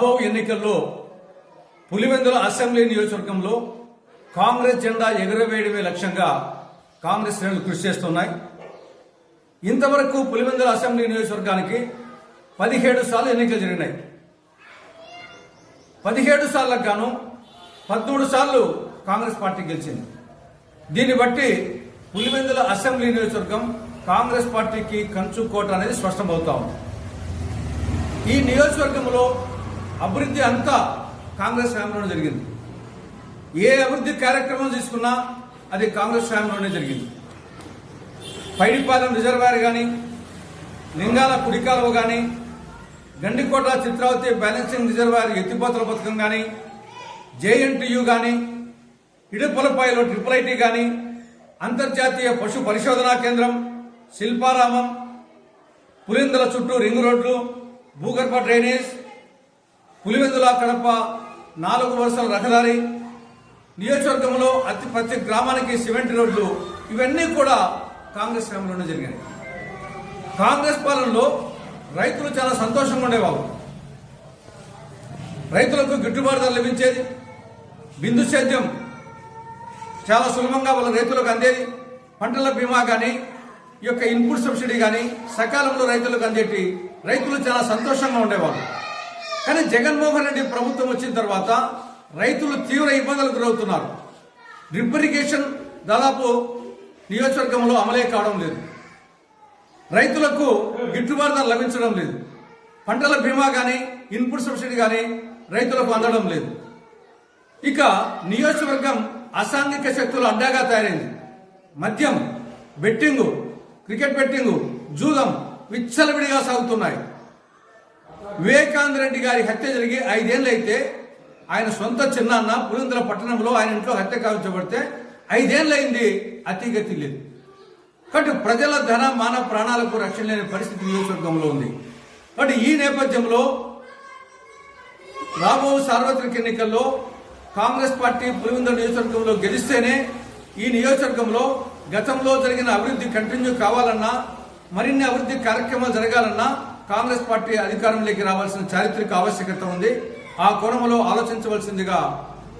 రాబో ఎన్నికల్లో పులివెందుల అసెంబ్లీ నియోజకవర్గంలో కాంగ్రెస్ జెండా ఎగురవేయడమే లక్ష్యంగా కాంగ్రెస్ శ్రేణులు కృషి చేస్తున్నాయి. ఇంతవరకు పులివెందుల అసెంబ్లీ నియోజకవర్గానికి పదిహేడు సార్లు ఎన్నికలు జరిగినాయి. పదిహేడు సార్లకు గాను పదమూడు సార్లు కాంగ్రెస్ పార్టీ గెలిచింది. దీన్ని బట్టి పులివెందుల అసెంబ్లీ నియోజకవర్గం కాంగ్రెస్ పార్టీకి కంచు కోట అనేది స్పష్టమవుతా ఉంది. ఈ నియోజకవర్గంలో అభివృద్ధి అంతా కాంగ్రెస్ హయాంలోనే జరిగింది. ఏ అభివృద్ధి కార్యక్రమం తీసుకున్నా అది కాంగ్రెస్ హయాంలోనే జరిగింది. పైడిపాలెం రిజర్వాయర్ కానీ లింగాల కుడికాలువ కానీ గండికోట చిత్రావతి బ్యాలెన్సింగ్ రిజర్వాయర్ ఎత్తిపోతల పథకం కానీ జేఎన్టీయూ కానీ ఇడుపులపాయలో ట్రిపుల్ ఐటీ కానీ అంతర్జాతీయ పశు పరిశోధనా కేంద్రం శిల్పారామం పులిందల చుట్టూ రింగ్ రోడ్లు భూగర్భ డ్రైనేజ్ పులివెందుల కడప నాలుగు వరుసల రహదారి నియోజకవర్గంలో అతి ప్రతి గ్రామానికి సిమెంట్ రోడ్లు ఇవన్నీ కూడా కాంగ్రెస్ హయాంలోనే జరిగాయి. కాంగ్రెస్ పాలనలో రైతులు చాలా సంతోషంగా ఉండేవాళ్ళు. రైతులకు గిట్టుబాటు ధర లభించేది బిందు సేద్యం చాలా సులభంగా వాళ్ళ రైతులకు అందేది పంటల బీమా కానీ ఈ యొక్క ఇన్పుట్ సబ్సిడీ కానీ సకాలంలో రైతులకు అందేటి. రైతులు చాలా సంతోషంగా ఉండేవాళ్ళు. కానీ జగన్మోహన్ రెడ్డి ప్రభుత్వం వచ్చిన తర్వాత రైతులు తీవ్ర ఇబ్బందులకు గురవుతున్నారు. డ్రిప్ ఇరిగేషన్ దాదాపు నియోజకవర్గంలో అమలే కావడం లేదు. రైతులకు గిట్టుబాటు ధర లభించడం లేదు. పంటల బీమా కానీ ఇన్పుట్ సబ్సిడీ కానీ రైతులకు అందడం లేదు. ఇక నియోజకవర్గం అసాంఘిక శక్తులు అడ్డాగా తయారైంది. మద్యం బెట్టింగు క్రికెట్ బెట్టింగు జూదం విచ్చలవిడిగా సాగుతున్నాయి. వివేకానంద రెడ్డి గారి హత్య జరిగి ఐదేళ్ళైతే ఆయన సొంత చిన్నాన్న పులిందుల పట్టణంలో ఆయన ఇంట్లో హత్య కావించబడితే ఐదేళ్ళైంది అతిగతి లేదు. కాబట్టి ప్రజల ధన మానవ ప్రాణాలకు రక్షణ లేని పరిస్థితి నియోజకవర్గంలో ఉంది. కాబట్టి ఈ నేపథ్యంలో రాబో సార్వత్రిక ఎన్నికల్లో కాంగ్రెస్ పార్టీ పులివెందుల నియోజకవర్గంలో గెలిస్తేనే ఈ నియోజకవర్గంలో గతంలో జరిగిన అభివృద్ధి కంటిన్యూ కావాలన్నా మరిన్ని అభివృద్ధి కార్యక్రమాలు జరగాలన్నా కాంగ్రెస్ పార్టీ అధికారంలోకి రావాల్సిన చారిత్రక ఆవశ్యకత ఉంది. ఆ కోణంలో ఆలోచించవలసిందిగా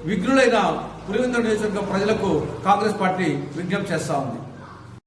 విఘ్నులైన పులివెందుల నియోజకవర్గ ప్రజలకు కాంగ్రెస్ పార్టీ విజ్ఞప్తి చేస్తా ఉంది.